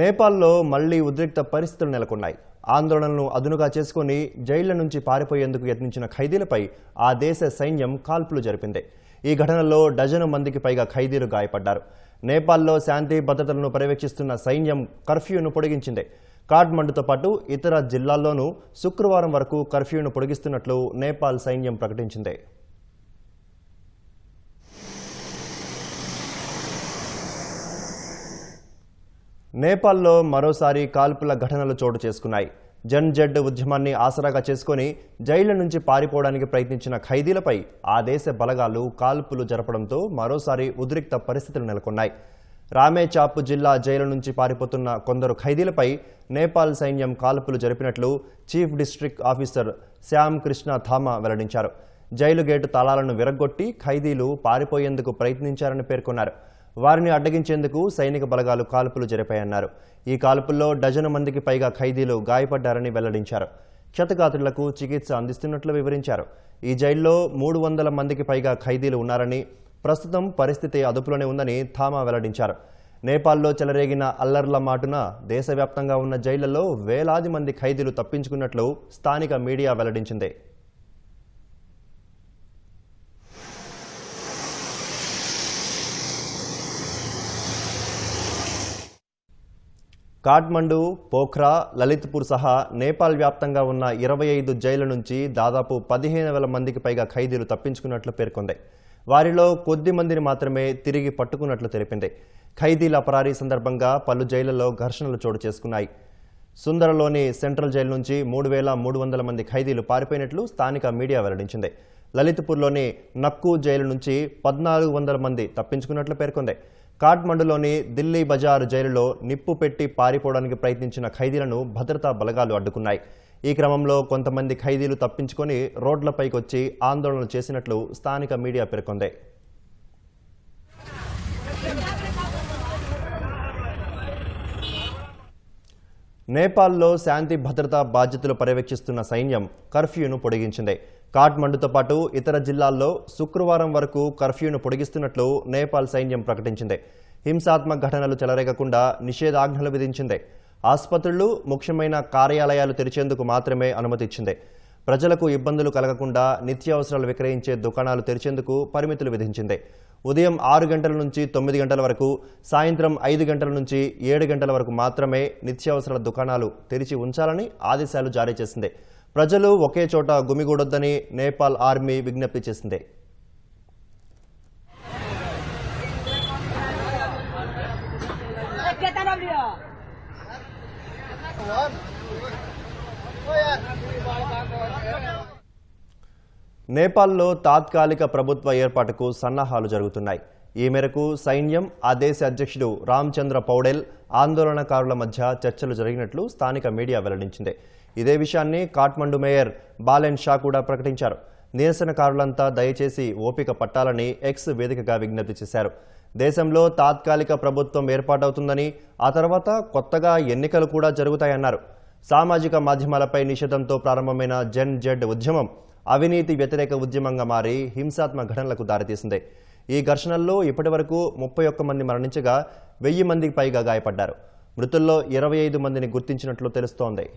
నేపాల్లో మళ్ళీ ఉద్రిక్త పరిస్థితులు నెలకొన్నాయి. ఆందోళనలను అదునుగా చేసుకుని జైళ్ళ నుంచి పారిపోయేందుకు యత్నించిన ఖైదీలపై ఆ దేశ సైన్యం కాల్పులు జరిపింది. ఈ ఘటనలో డజను మందికి పైగా ఖైదీలు గాయపడ్డారు. నేపాల్లో శాంతి భద్రతలను పర్యవేక్షిస్తున్న సైన్యం కర్ఫ్యూను పొడిగించింది. కాఠ్మండుతో పాటు ఇతర జిల్లాల్లోనూ శుక్రవారం వరకు కర్ఫ్యూను పొడిగిస్తున్నట్లు నేపాల్ సైన్యం ప్రకటించింది. నేపాల్లో మరోసారి కాల్పుల ఘటనలు చోటు చేసుకున్నాయి. జన్ జడ్ ఉద్యమాన్ని ఆసరాగా చేసుకొని జైళ్ళ నుంచి పారిపోవడానికి ప్రయత్నించిన ఖైదీలపై ఆ దేశ బలగాలు కాల్పులు జరపడంతో మరోసారి ఉద్రిక్త పరిస్థితులు నెలకొన్నాయి. రామేచాప్ జిల్లా జైలు నుంచి పారిపోతున్న కొందరు ఖైదీలపై నేపాల్ సైన్యం కాల్పులు జరిపినట్లు chief district officer Shyam Krishna Thama వెల్లడించారు. జైలు గేటు తాళాలను విరగ్గొట్టి ఖైదీలు పారిపోయేందుకు ప్రయత్నించారని పేర్కొన్నారు. వారిని అడ్డగించేందుకు సైనిక బలగాలు కాల్పులు జరిపాయన్నారు. ఈ కాల్పుల్లో డజను మందికి పైగా ఖైదీలు గాయపడ్డారని వెల్లడించారు. క్షతగాత్రులకు చికిత్స అందిస్తున్నట్లు వివరించారు. ఈ జైల్లో మూడు వందల మందికి పైగా ఖైదీలు ఉన్నారని ప్రస్తుతం పరిస్థితి అదుపులోనే ఉందని థామా వెల్లడించారు. నేపాల్లో చెలరేగిన అల్లర్ల మాటున దేశవ్యాప్తంగా ఉన్న జైళ్ళలో వేలాది మంది ఖైదీలు తప్పించుకున్నట్లు స్థానిక మీడియా వెల్లడించింది. కాఠ్మండు పోఖ్రా లలిత్పూర్ సహా నేపాల్ వ్యాప్తంగా ఉన్న ఇరవై ఐదు జైళ్ళ నుంచి దాదాపు పదిహేను వేల మందికి పైగా ఖైదీలు తప్పించుకున్నట్లు పేర్కొంది. వారిలో కొద్ది మందిని మాత్రమే తిరిగి పట్టుకున్నట్లు తెలిపింది. ఖైదీల పరారీ సందర్భంగా పలు జైళ్ళలో ఘర్షణలు చోటు చేసుకున్నాయి. సుందరలోని సెంట్రల్ జైలు నుంచి మూడు వేల మూడు వందల మంది ఖైదీలు పారిపోయినట్లు స్థానిక మీడియా వెల్లడించింది. లలిత్పూర్లోని నక్కు జైలు నుంచి పద్నాలుగు వందల మంది తప్పించుకున్నట్లు పేర్కొంది. కాఠ్మండులోని ఢిల్లీ బజార్ జైలులో నిప్పు పెట్టి పారిపోవడానికి ప్రయత్నించిన ఖైదీలను భద్రతా బలగాలు అడ్డుకున్నాయి. ఈ క్రమంలో కొంతమంది ఖైదీలు తప్పించుకొని రోడ్లపైకి వచ్చి ఆందోళనలు చేసినట్లు స్థానిక మీడియా పేర్కొంది. నేపాల్లో శాంతి భద్రతా బాధ్యతలు పర్యవేక్షిస్తున్న సైన్యం కర్ఫ్యూను పొడిగించింది. కాఠ్మండుతో పాటు ఇతర జిల్లాల్లో శుక్రవారం వరకు కర్ఫ్యూను పొడిగిస్తున్నట్లు నేపాల్ సైన్యం ప్రకటించింది. హింసాత్మక ఘటనలు చెలరేగకుండా నిషేధాజ్ఞలు విధించింది. ఆసుపత్రులు ముఖ్యమైన కార్యాలయాలు తెరిచేందుకు మాత్రమే అనుమతిచ్చింది. ప్రజలకు ఇబ్బందులు కలగకుండా నిత్యావసరాలు విక్రయించే దుకాణాలు తెరిచేందుకు పరిమితులు విధించింది. ఉదయం ఆరు గంటల నుంచి తొమ్మిది గంటల వరకు సాయంత్రం ఐదు గంటల నుంచి ఏడు గంటల వరకు మాత్రమే నిత్యావసరాల దుకాణాలు తెరిచి ఉంచాలని ఆదేశాలు జారీ చేసింది. ప్రజలు ఒకే చోట గుమిగూడొద్దని నేపాల్ ఆర్మీ విజ్ఞప్తి చేసింది. Kita నేపాల్లో తాత్కాలిక ప్రభుత్వ ఏర్పాటుకు సన్నాహాలు జరుగుతున్నాయి. ఈ మేరకు సైన్యం ఆ దేశ అధ్యక్షుడు రామచంద్ర పౌడెల్ ఆందోళనకారుల మధ్య చర్చలు జరిగినట్లు స్థానిక మీడియా వెల్లడించింది. ఇదే విషయాన్ని కాఠ్మండు మేయర్ బాలెన్ షా కూడా ప్రకటించారు. నిరసనకారులంతా దయచేసి ఓపిక పట్టాలని ఎక్స్ వేదికగా విజ్ఞప్తి చేశారు. దేశంలో తాత్కాలిక ప్రభుత్వం ఏర్పాటవుతుందని ఆ తర్వాత కొత్తగా ఎన్నికలు కూడా జరుగుతాయన్నారు. సామాజిక మాధ్యమాలపై నిషేధంతో ప్రారంభమైన జెన్ జెడ్ ఉద్యమం అవినీతి వ్యతిరేక ఉద్యమంగా మారి హింసాత్మక ఘటనలకు దారితీసింది. ఈ ఘర్షణల్లో ఇప్పటివరకు ముప్పై ఒక్క మంది మరణించగా వెయ్యి మందికి పైగా గాయపడ్డారు. మృతుల్లో ఇరవై ఐదు మందిని గుర్తించినట్లు తెలుస్తోంది.